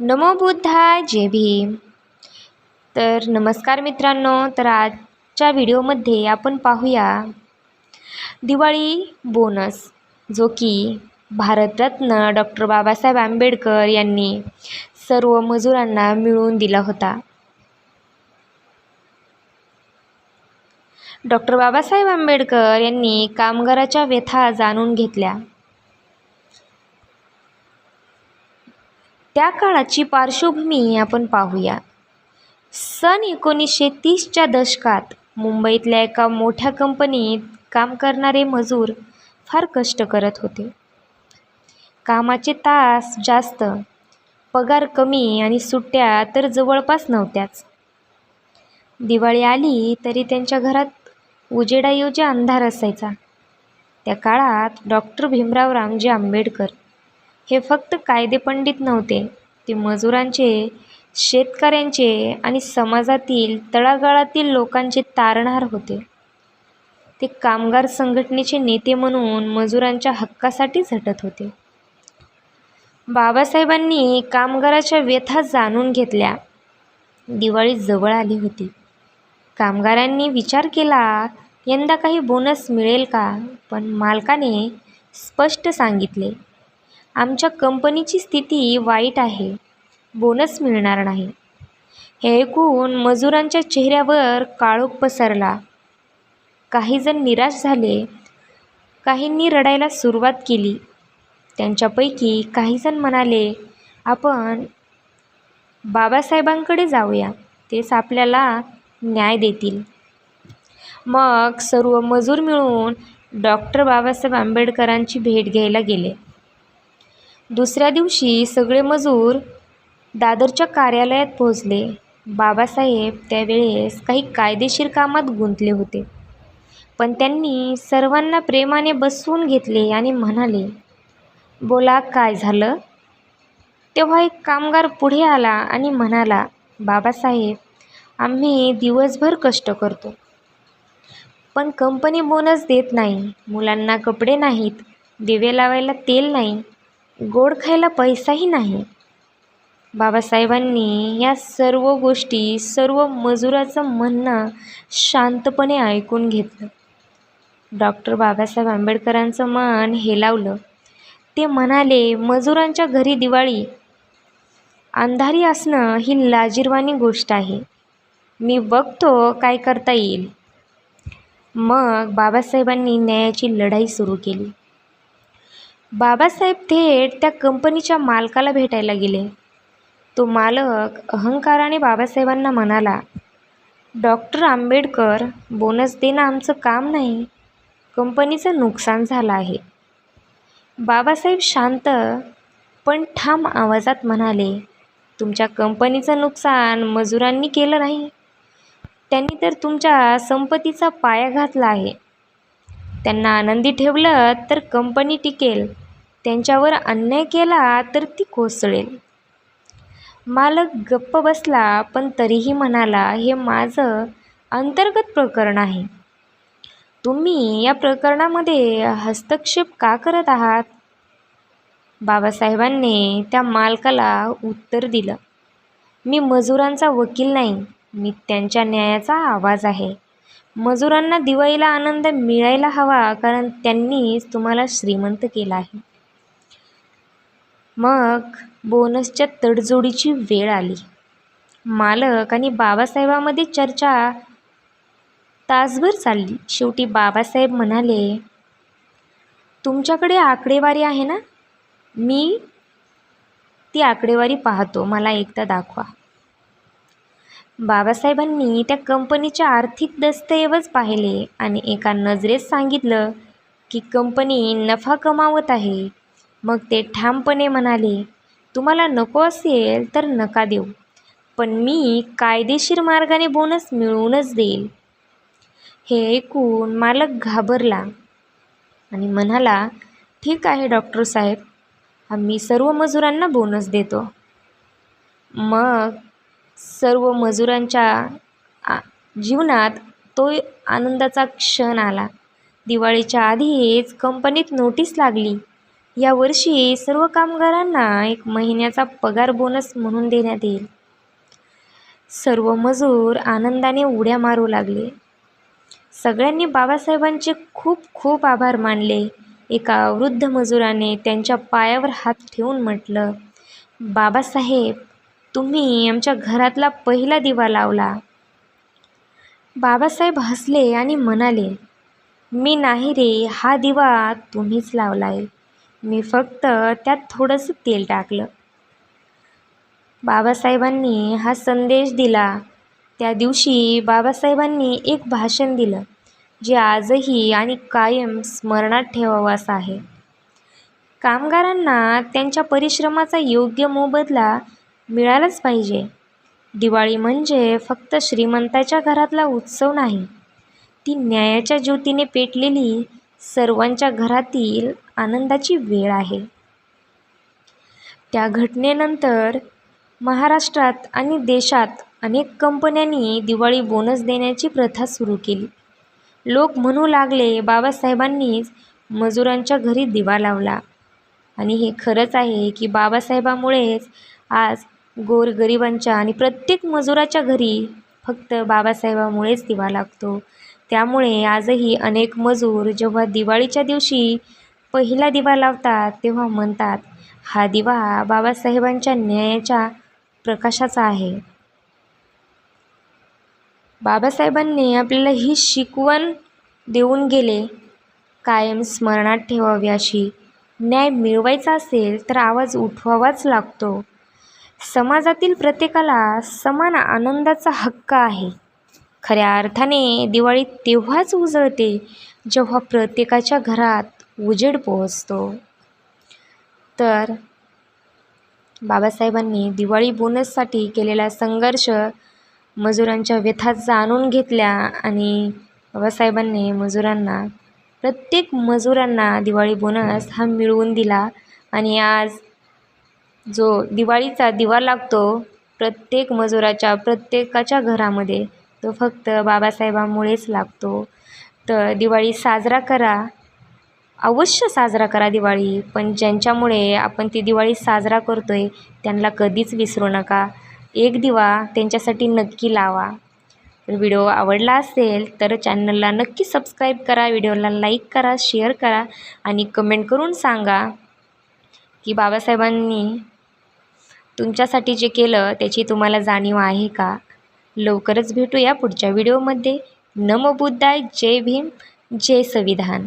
नमो बुद्धा जय भीम. तर नमस्कार मित्रांनो तर आजच्या व्हिडिओमध्ये आपण पाहूया दिवाळी बोनस जो की भारतरत्न डॉक्टर बाबासाहेब आंबेडकर यांनी सर्व मजुरांना मिळवून दिला होता. डॉक्टर बाबासाहेब आंबेडकर यांनी कामगाराच्या व्यथा जाणून घेतल्या. त्या काळाची पार्श्वभूमी आपण पाहूया. सन एकोणीसशे तीसच्या दशकात मुंबईतल्या एका मोठ्या कंपनीत काम करणारे मजूर फार कष्ट करत होते. कामाचे तास जास्त पगार कमी आणि सुट्ट्या तर जवळपास नव्हत्याच. दिवाळी आली तरी त्यांच्या घरात उजेडाऐवजी अंधार असायचा. त्या काळात डॉक्टर भीमराव रामजी आंबेडकर हे फक्त कायदेपंडित नव्हते. ते मजुरांचे शेतकऱ्यांचे आणि समाजातील तळागाळातील लोकांचे तारणहार होते. ते कामगार संघटनेचे नेते म्हणून मजुरांच्या हक्कासाठी झटत होते. बाबासाहेबांनी कामगाराच्या व्यथा जाणून घेतल्या. दिवाळी जवळ आली होती. कामगारांनी विचार केला यंदा काही बोनस मिळेल का? पण मालकाने स्पष्ट सांगितले आमच्या कंपनीची स्थिती वाईट आहे. बोनस मिळणार नाही. हे ऐकून मजुरांच्या चेहऱ्यावर काळोख पसरला. काहीजण निराश झाले. काहींनी रडायला सुरुवात केली. त्यांच्यापैकी काहीजण म्हणाले आपण बाबासाहेबांकडे जाऊया. तेच आपल्याला न्याय देतील. मग सर्व मजूर मिळून डॉक्टर बाबासाहेब आंबेडकरांची भेट घ्यायला गेले. दुसऱ्या दिवशी सगळे मजूर दादरच्या कार्यालयात पोहोचले. बाबासाहेब त्यावेळेस काही कायदेशीर कामात गुंतले होते. पण त्यांनी सर्वांना प्रेमाने बसवून घेतले आणि म्हणाले बोला काय झालं? तेव्हा एक कामगार पुढे आला आणि म्हणाला बाबासाहेब आम्ही दिवसभर कष्ट करतो. पण कंपनी बोनस देत नाही. मुलांना कपडे नाहीत. दिवे लावायला तेल नाही. गोड खायला पैसाही नाही. बाबासाहेबांनी या सर्व गोष्टी सर्व मजुराचं म्हणणं शांतपणे ऐकून घेतलं. डॉक्टर बाबासाहेब आंबेडकरांचं मन हेलावलं. ते म्हणाले मजुरांच्या घरी दिवाळी अंधारी असणं ही लाजिरवाणी गोष्ट आहे. मी बघतो काय करता येईल. मग बाबासाहेबांनी न्यायाची लढाई सुरू केली. बाबासाहेब थेट त्या कंपनीच्या मालकाला भेटायला गेले. तो मालक अहंकाराने बाबासाहेबांना म्हणाला डॉक्टर आंबेडकर बोनस देणं आमचं काम नाही कंपनीचं नुकसान झालं आहे. बाबासाहेब शांत पण ठाम आवाजात म्हणाले तुमच्या कंपनीचं नुकसान मजुरांनी केलं नाही. त्यांनी तर तुमच्या संपत्तीचा पाया घातला आहे. त्यांना आनंदी ठेवलं तर कंपनी टिकेल. त्यांच्यावर अन्याय केला तर ती कोसळेल. मालक गप्प बसला पण तरीही म्हणाला हे माझं अंतर्गत प्रकरण आहे. तुम्ही या प्रकरणामध्ये हस्तक्षेप का करत आहात? बाबासाहेबांनी त्या मालकाला उत्तर दिलं मी मजुरांचा वकील नाही. मी त्यांच्या न्यायाचा आवाज आहे. मजुरांना दिवाळीला आनंद मिळायला हवा कारण त्यांनीच तुम्हाला श्रीमंत केला आहे. मग बोनसच्या तडजोडीची वेळ आली. मालक आणि बाबासाहेबामध्ये चर्चा तासभर चालली. शेवटी बाबासाहेब म्हणाले तुमच्याकडे आकडेवारी आहे ना? मी ती आकडेवारी पाहतो. मला एकदा दाखवा. बाबासाहेबांनी त्या कंपनीचे आर्थिक दस्तऐवज पाहिले आणि एका नजरेत सांगितलं की कंपनी नफा कमावत आहे. मग ते ठामपणे म्हणाले तुम्हाला नको असेल तर नका देऊ पण मी कायदेशीर मार्गाने बोनस मिळवूनच देईल. हे ऐकून मालक घाबरला आणि म्हणाला ठीक आहे डॉक्टर साहेब आम्ही सर्व मजुरांना बोनस देतो. मग सर्व मजुरांच्या जीवनात तो आनंदाचा क्षण आला. दिवाळीच्या आधीच कंपनीत नोटीस लागली. यावर्षी सर्व कामगारांना एक महिन्याचा पगार बोनस म्हणून देण्यात येईल. सर्व मजूर आनंदाने उड्या मारू लागले. सगळ्यांनी बाबासाहेबांचे खूप खूप आभार मानले. एका वृद्ध मजुराने त्यांच्या पायावर हात ठेवून म्हटलं बाबासाहेब तुम्ही आमच्या घरातला पहिला दिवा लावला. बाबासाहेब हसले आणि म्हणाले मी नाही रे हा दिवा तुम्हीच लावला आहे मी फक्त त्यात थोडंसं तेल टाकलं. बाबासाहेबांनी हा संदेश दिला. त्या दिवशी बाबासाहेबांनी एक भाषण दिलं जे आजही आणि कायम स्मरणात ठेवावं असं आहे. कामगारांना त्यांच्या परिश्रमाचा योग्य मोबदला मिळालाच पाहिजे. दिवाळी म्हणजे फक्त श्रीमंताच्या घरातला उत्सव नाही. ती न्यायाच्या ज्योतीने पेटलेली सर्वांच्या घरातील आनंदाची वेळ आहे. त्या घटनेनंतर महाराष्ट्रात आणि देशात अनेक कंपन्यांनी दिवाळी बोनस देण्याची प्रथा सुरू केली. लोक म्हणू लागले बाबासाहेबांनीच मजुरांच्या घरी दिवा लावला. आणि हे खरंच आहे की बाबासाहेबामुळेच आज गोरगरिबांच्या आणि प्रत्येक मजुराच्या घरी फक्त बाबासाहेबामुळेच दिवा लागतो. त्यामुळे आजही अनेक मजूर जेव्हा दिवाळीच्या दिवशी पहिला दिवा लावतात तेव्हा म्हणतात हा दिवा बाबासाहेबांच्या न्यायाच्या प्रकाशाचा आहे. बाबासाहेबांनी आपल्याला ही शिकवण देऊन गेले कायम स्मरणात ठेवावी अशी. न्याय मिळवायचा असेल तर आवाज उठवावाच लागतो. समाजातील प्रत्येकाला समान आनंदाचा हक्क आहे. खऱ्या अर्थाने दिवाळी तेव्हाच उजळते जेव्हा प्रत्येकाच्या घरात उजेड पोहोचतो. तर बाबासाहेबांनी दिवाळी बोनससाठी केलेला संघर्ष मजुरांच्या व्यथा जाणून घेतल्या आणि बाबासाहेबांनी मजुरांना प्रत्येक मजुरांना दिवाळी बोनस हा मिळवून दिला आणि आज जो दिवाळीचा दिवा लागतो प्रत्येक मजुराच्या प्रत्येकाच्या घरामध्ये तो फक्त बाबासाहेबांमुळेच लागतो. तर दिवाळी साजरा करा. अवश्य साजरा करा दिवाळी पण ज्यांच्यामुळे आपण ती दिवाळी साजरा करतो आहे त्यांना कधीच विसरू नका. एक दिवा त्यांच्यासाठी नक्की लावा. तर व्हिडिओ आवडला असेल तर चॅनलला नक्की सबस्क्राईब करा व्हिडिओला लाईक करा शेअर करा आणि कमेंट करून सांगा की बाबासाहेबांनी तुमच्यासाठी जे केलं त्याची तुम्हाला जाणीव आहे का? लवकरच भेटूया पुढच्या व्हिडिओमध्ये. नमो बुद्धाय जय भीम जय संविधान.